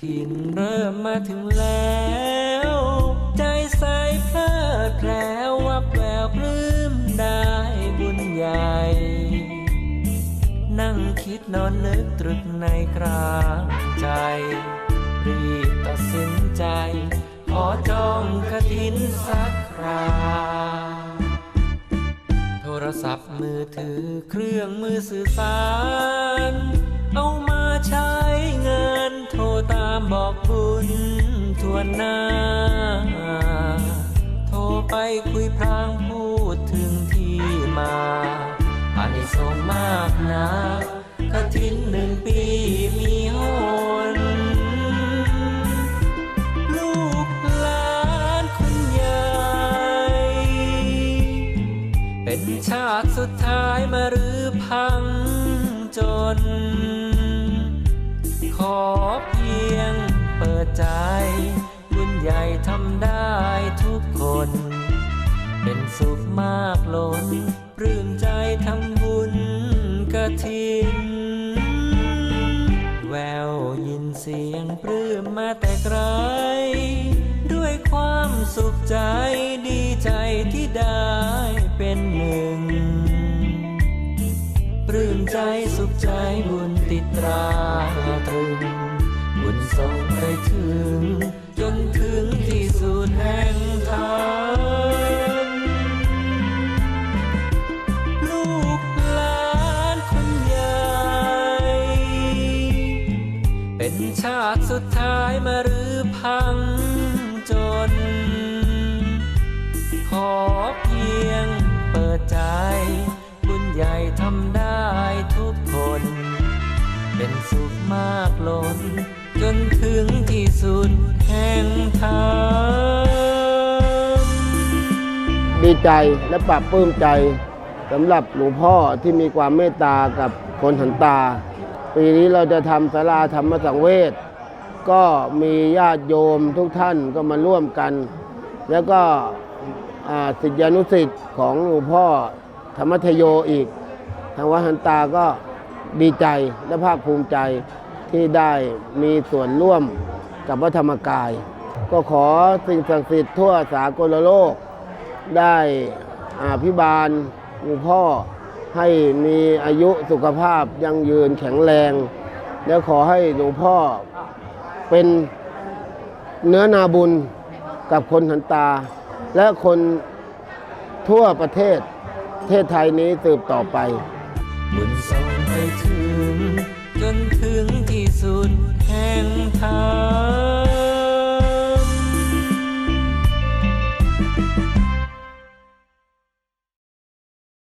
ถินเริ่มมาถึงแล้ว ใจใสเพลิดแพลววับแววปลื้มได้บุญใหญ่ นั่งคิดนอนนึกตรึกในกลางใจ รีบตัดสินใจ ขอจองกระถินสักคราโทรศัพท์มือถือเครื่องมือสื่อสาร เอามาใช้เงิน บอกบุญทวนหน้า โทรไปคุยพรางพูดถึงที่มาอานิสงส์มากนะกระถินหนึ่งปีมีหนลูกหลานคุณยายเป็นชาติสุดท้ายมารือพังจน ขอพ ใจบุญใหญ่ทำได้ทุกคน เป็นสุขมากล้นปลื้มใจทำบุญกระถิน แววยินเสียงปลื้มมาแต่ไกล ด้วยความสุขใจดีใจที่ได้เป็นหนึ่งปลื้มใจสุขใจบุญติดตราตรึง ส่งไปถึง จนถึงที่สุดแห่งทางลูกหลานคนใหญ่ เป็นชาติสุดท้ายมารื้อพังจน ขอเพียงเปิดใจ บุญใหญ่ทำได้ทุกคน เป็นสุขมากล้น จนถึงที่สุดแห่งทางดีใจและปรับปลื้มใจสำหรับหลวงพ่อที่มีความเมตตากับคนหันตา ปีนี้เราจะทำศาลาธรรมสังเวชก็มีญาติโยมทุกท่านก็มาร่วมกัน แล้วก็อ่าศิษยานุศิษย์ของหลวงพ่อธรรมทโยอีก ทางวัดหันตาก็ดีใจและภาคภูมิใจ ที่ได้มีส่วนร่วมกับวัดธรรมกาย ก็ขอสิ่งศักดิ์สิทธิ์ทั่วสากลโลก ได้อาพิบาลหลวงพ่อให้มีอายุสุขภาพยั่งยืนแข็งแรง แล้วขอให้หลวงพ่อเป็นเนื้อนาบุญกับคนหันตา และคนทั่วประเทศประเทศไทยนี้สืบต่อไปบุญส่งไปถึงจนถึง ที่สุด